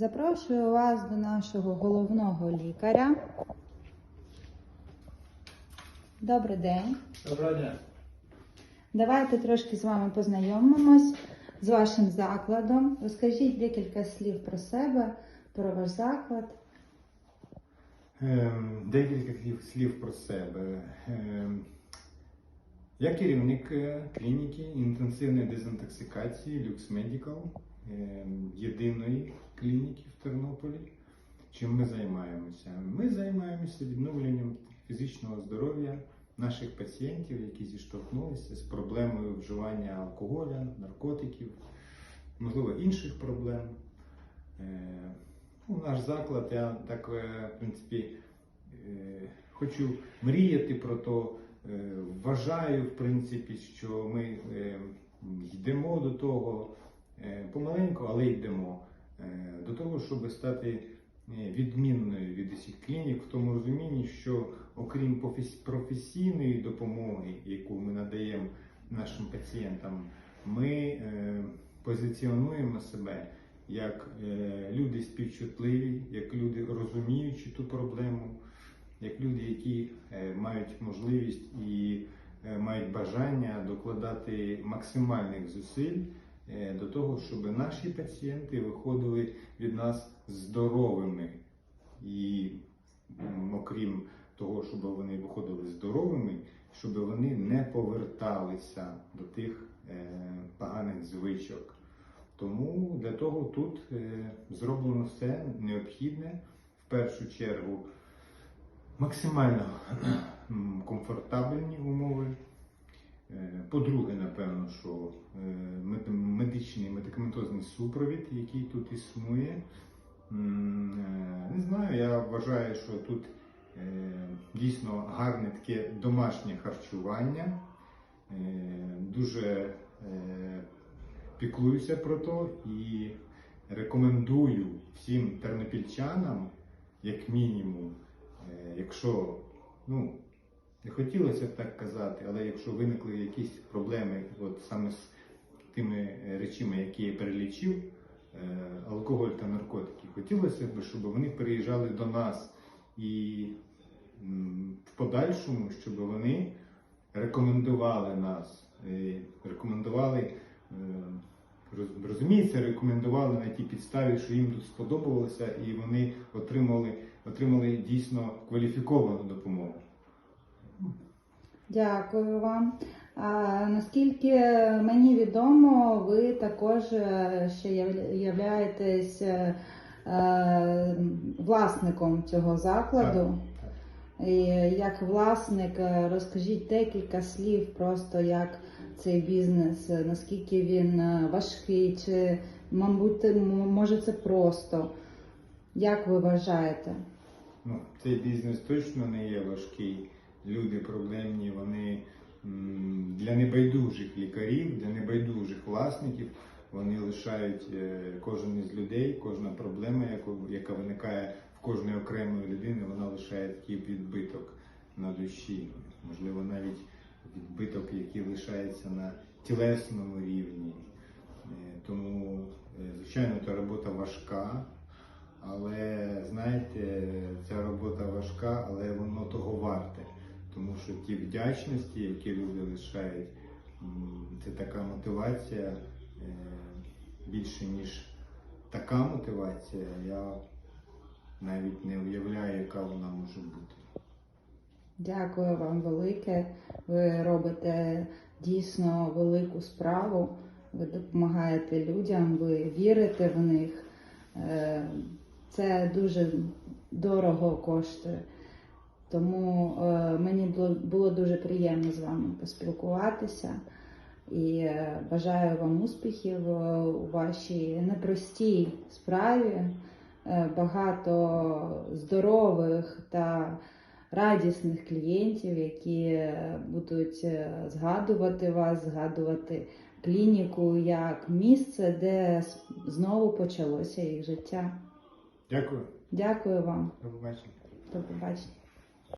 Запрошую вас до нашого головного лікаря. Добрий день. Доброго дня. Давайте трошки з вами познайомимось з вашим закладом. Розкажіть декілька слів про себе, про ваш заклад. Ем, Декілька слів, про себе. Ем, Я керівник е, клініки інтенсивної дезінтоксикації Lux Medical, єдиної клініки в Тернополі. Чим ми займаємося? Ми займаємося відновленням фізичного здоров'я наших пацієнтів, які зіштовхнулися з проблемою вживання алкоголя, наркотиків, можливо, інших проблем. Е, Ну, наш заклад, я так, е, в принципі, е, хочу мріяти про то, вважаю, в принципі, що ми йдемо до того помаленьку, але йдемо е, до того, щоб стати е, відмінною від усіх клінік в тому розумінні, що окрім професійної допомоги, яку ми надаємо нашим пацієнтам, ми е, позиціонуємо себе як е, люди співчутливі, як люди розуміючи ту проблему, як люди, які е, мають можливість і е, мають бажання докладати максимальних зусиль е, до того, щоб наші пацієнти виходили від нас здоровими. І окрім того, щоб вони виходили здоровими, щоб вони не поверталися до тих е, поганих звичок. Тому для того тут е, зроблено все необхідне в першу чергу максимально комфортабельні умови. Е, По-друге, напевно, що е, медичний медикаментозний супровід, який тут існує. Е, Не знаю, я вважаю, що тут дійсно гарне таке домашнє харчування. Дуже піклуюся про то і рекомендую всім тернопільчанам, як мінімум, якщо, ну, не хотілося б так казати, але якщо виникли якісь проблеми от саме з тими е, речами, які я перелічив, е, алкоголь та наркотики, хотілося б, щоб вони переїжджали до нас і в подальшому, щоб вони рекомендували нас, е, рекомендували, розуміється, рекомендували на тій підставі, що їм тут сподобалося, і вони отримали, отримали дійсно кваліфіковану допомогу. Дякую вам. А, наскільки мені відомо, ви також е, ще являєтесь е, е, власником цього закладу. І як власник, е, розкажіть декілька слів просто як цей бізнес, наскільки він важкий, чи, мабуть, може це просто. Як ви вважаєте? Ну, цей бізнес точно не є важкий. Люди проблемні, вони для небайдужих лікарів, для небайдужих власників, вони лишають е, кожен із людей, кожна проблема, яка виникає в кожної окремої людини, вона лишає такий відбиток на душі. Можливо, навіть відбиток, який лишається на тілесному рівні. Е, Тому, е, звичайно, та робота важка. Але знаєте, ця робота важка, але воно того варте. Тому що ті вдячності, які люди лишають, це така мотивація е, більше, ніж така мотивація, я навіть не уявляю, яка вона може бути. Дякую вам велике. Ви робите дійсно велику справу. Ви допомагаєте людям, ви вірите в них. Е, Це дуже дорого коштує. Тому е, мені було- дуже приємно з вами поспілкуватися і е, бажаю вам успіхів е, у вашій непростій справі. Е, Багато здорових та радісних клієнтів, які будуть згадувати вас, згадувати клініку як місце, де знову почалося їх життя. Дякую, Дякую вам. до побачення. До побачення.